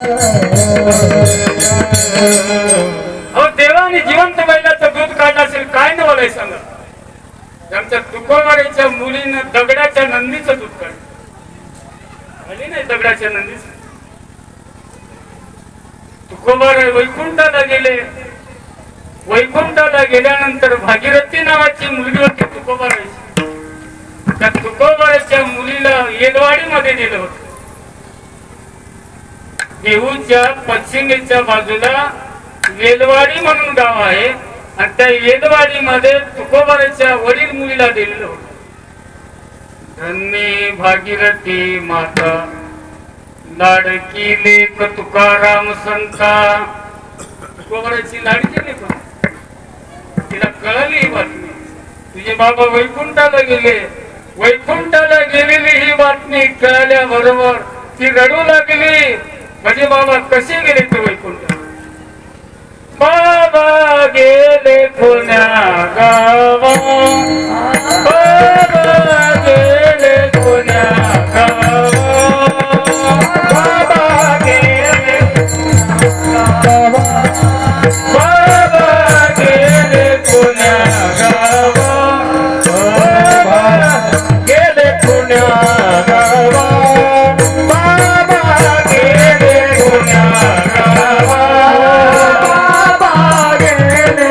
अहो देवाने जिवंत बैलाचं दूध काढलं असेल काय न बोलाय सांगा? आमच्या तुकोबारीच्या मुलीनं दगडाच्या नंदीचं दूध काढलं. म्हणजे नाही दगडाच्या नंदीच. तुकोबार वैकुंठाला गेले. वैकुंठाला गेल्यानंतर भागीरथी नावाची मुलगी होती तुकोबाराची त्या तुकोबाराच्या मुलीला येलवाडीमध्ये दिलं होतं. देहूच्या पश्चिमेच्या बाजूला वेलवाडी म्हणून गाव आहे. आणि त्या वेलवाडीमध्ये तुकोबाराच्या वडील मुलीला दिलेलं होत. धन्य भागीरथी माता लाडकी लेख तुकाराम संता. तुकोबाराची लाडकी लेख. तिला कळली ही बातमी. तुझे बाबा वैकुंठाला गेले. वैकुंठाला गेलेली ही बातमी कळल्या बरोबर ती रडू लागली. म्हणजे बाबा कसे गेले ते वैकुंठ बाबा गेले पुण्या गावा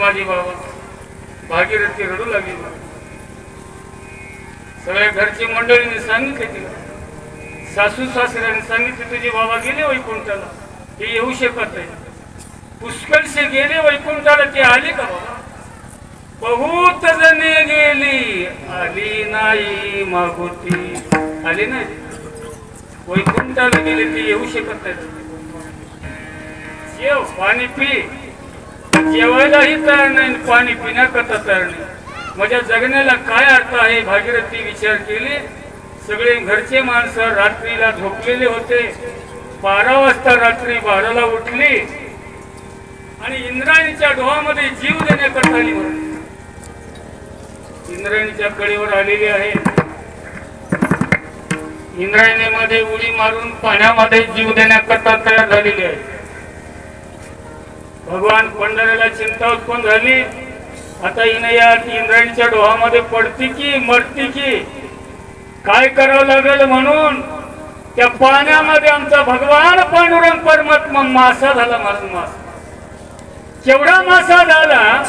माझी बाबा. भागीरथी रडू लागली. सगळ्या घरची मंडळीने सांगितले तिला सासू सासऱ्याने सांगितले तुझे बाबा गेले वैकुंठाला. ते येऊ शकत नाही. पुष्कळशे गेले वैकुंठाला ते आले का बाबा? बहुत जणे गेली आली नाही मागोती. आली नाही. वैकुंठाला गेले ते येऊ शकत नाही. पाणी पी. जेवायलाही तयार नाही पाणी पिण्याकरता तयार नाही. माझ्या जगण्याला काय अर्थ आहे? भागीरथी विचार केले. सगळे घरचे माणसं रात्रीला झोपलेले होते. बारा वाजता रात्री बाराला उठली. आणि इंद्रायणीच्या डोहामध्ये जीव देण्याकरता आली इंद्रायणीच्या कडेवर आलेली आहे. इंद्रायणीमध्ये उडी मारून पाण्यामध्ये जीव देण्याकरता तयार झालेली आहे. भगवान पंढरीला चिंता उत्पन्न झाली. आता हिने या इंद्रायणीच्या डोहामध्ये पडती की मरती की? काय करावं लागेल म्हणून? त्या पाण्यामध्ये आमचा भगवान पांडुरंग परमात्मा मासा झाला माझा मासा. केवढा मासा झाला?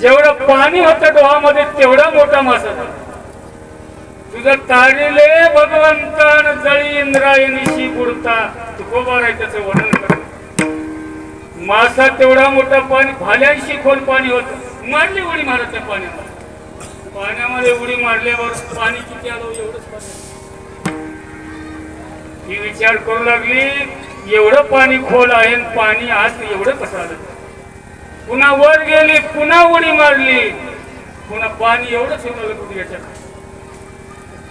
जेवढं पाणी होतं डोहामध्ये तेवढा मोठा मासा झाला. तुझं तारिले भगवंतान जळी इंद्रायणीशी बुडता. तुकोबार आहे त्याचं वर्णन मासा तेवढा मोठा पाणी भाल्यांशी खोल पाणी होत. मारली उडी मारत त्या पाण्यामध्ये पाण्यामध्ये उडी मारल्यावर पाणी किती आलो एवढंच पाणी. ही विचार करू लागली एवढं पाणी खोल आहे आणि पाणी आज एवढं कसं आलं? पुन्हा वर गेली पुन्हा उडी मारली. पुन्हा पाणी एवढंच होतं कुठे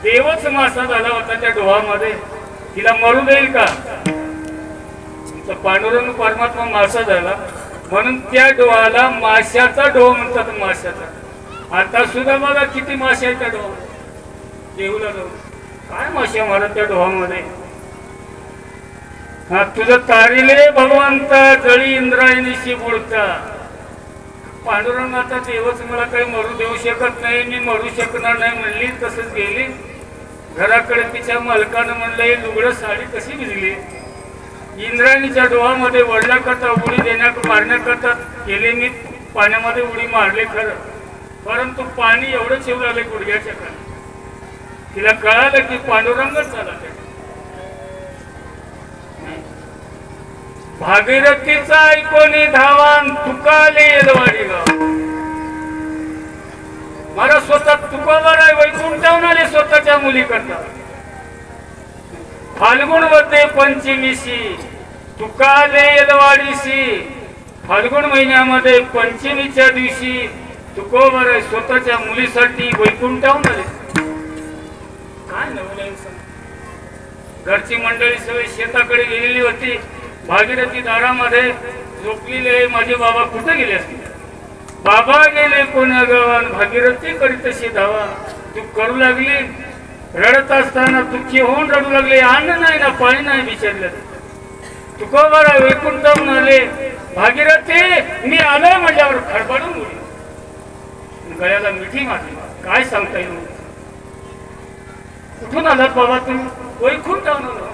देवच मासा झाला होता त्या डोहामध्ये. तिला मरू देईल का? तर पांडुरंग परमात्मा मासा झाला. म्हणून त्या डोहाला माशाचा डोह म्हणतात माशाचा. आता सुद्धा बघा किती मासे आहेत त्या डोहा देऊला जाऊ काय मासे मारत त्या डोहामध्ये हा तुझं तारिले भगवंत जळी इंद्रायणीशी बोलता पांडुरंग आता देवच मला काही मरू देऊ शकत नाही मी मरू शकणार नाही म्हणली तसंच गेली. घराकडे तिच्या मालकानं म्हणलं हे लुगडं साडी कशी भिजली? इंद्रायणीच्या डोहामध्ये वडल्याकरता उडी देण्या मारण्याकरता केलेनी पाण्यामध्ये उडी मारले खरं. परंतु पाणी एवढं शिव लागले गुडघ्याच्या खाली तिला कळालं की पांडुरंगच झाला भागीरथीचा ऐकोनी धावान तुकाले येलवाडी गाव मला स्वतः तुकोबर आहे वैकुंठावून आले स्वतःच्या मुली करता मध्ये पंचमीशी. तुकाले येलवाडीशी फाल्गुन महिन्यामध्ये पंचमीच्या दिवशी तुकोबर स्वतःच्या मुलीसाठी वैकुंठावून आले. काय नवलं घरची मंडळी सगळी शेताकडे गेलेली होती. भागीरथी दारामध्ये झोपलेले माझे बाबा कुठे गेले असतील? बाबा गेले कोण्या गावात? भागीरथी करी तशी धावा. तू करू लागली. रडत असताना दुःखी होऊन रडू लागले. अन्न नाही ना पाणी नाही विचारलं. तुकोबाला को जाऊन वैकुंठम भागीरथी मी आलोय म्हणल्यावर खडबडून उडी. गळ्याला मिठी मारली. काय सांगता येईल? कुठून आलात बाबा तुम्ही? वैकुंठावून आलो.